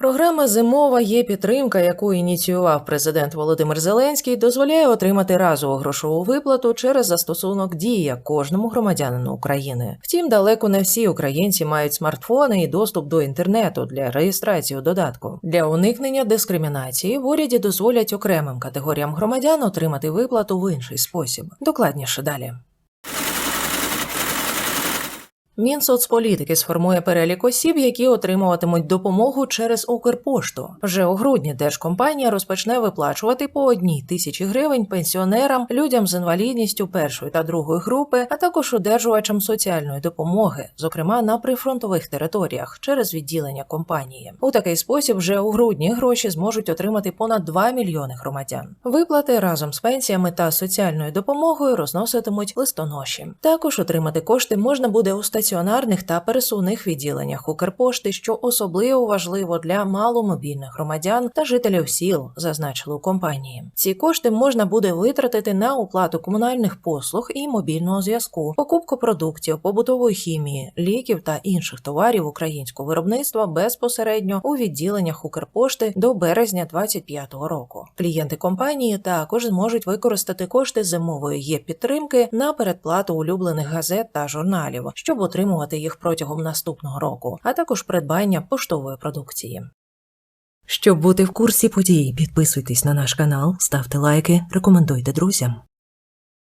Програма Зимова є підтримка, яку ініціював президент Володимир Зеленський, дозволяє отримати разову грошову виплату через застосунок Дія кожному громадянину України. Втім, далеко не всі українці мають смартфони і доступ до інтернету для реєстрації у додатку. Для уникнення дискримінації в уряді дозволять окремим категоріям громадян отримати виплату в інший спосіб. Докладніше далі. Мінсоцполітики сформує перелік осіб, які отримуватимуть допомогу через Укрпошту. Вже у грудні держкомпанія розпочне виплачувати по одній тисячі гривень пенсіонерам, людям з інвалідністю першої та другої групи, а також одержувачам соціальної допомоги, зокрема на прифронтових територіях, через відділення компанії. У такий спосіб вже у грудні гроші зможуть отримати понад 2 мільйони громадян. Виплати разом з пенсіями та соціальною допомогою розноситимуть листоноші. Також отримати кошти можна буде у стаціонарних та пересувних відділеннях Укрпошти, що особливо важливо для маломобільних громадян та жителів сіл, зазначили у компанії. Ці кошти можна буде витратити на оплату комунальних послуг і мобільного зв'язку, покупку продуктів, побутової хімії, ліків та інших товарів українського виробництва безпосередньо у відділеннях Укрпошти до березня 2025 року. Клієнти компанії також зможуть використати кошти зимової є підтримки на передплату улюблених газет та журналів, щоб отримувати їх протягом наступного року, а також придбання поштової продукції. Щоб бути в курсі подій, підписуйтесь на наш канал, ставте лайки, рекомендуйте друзям.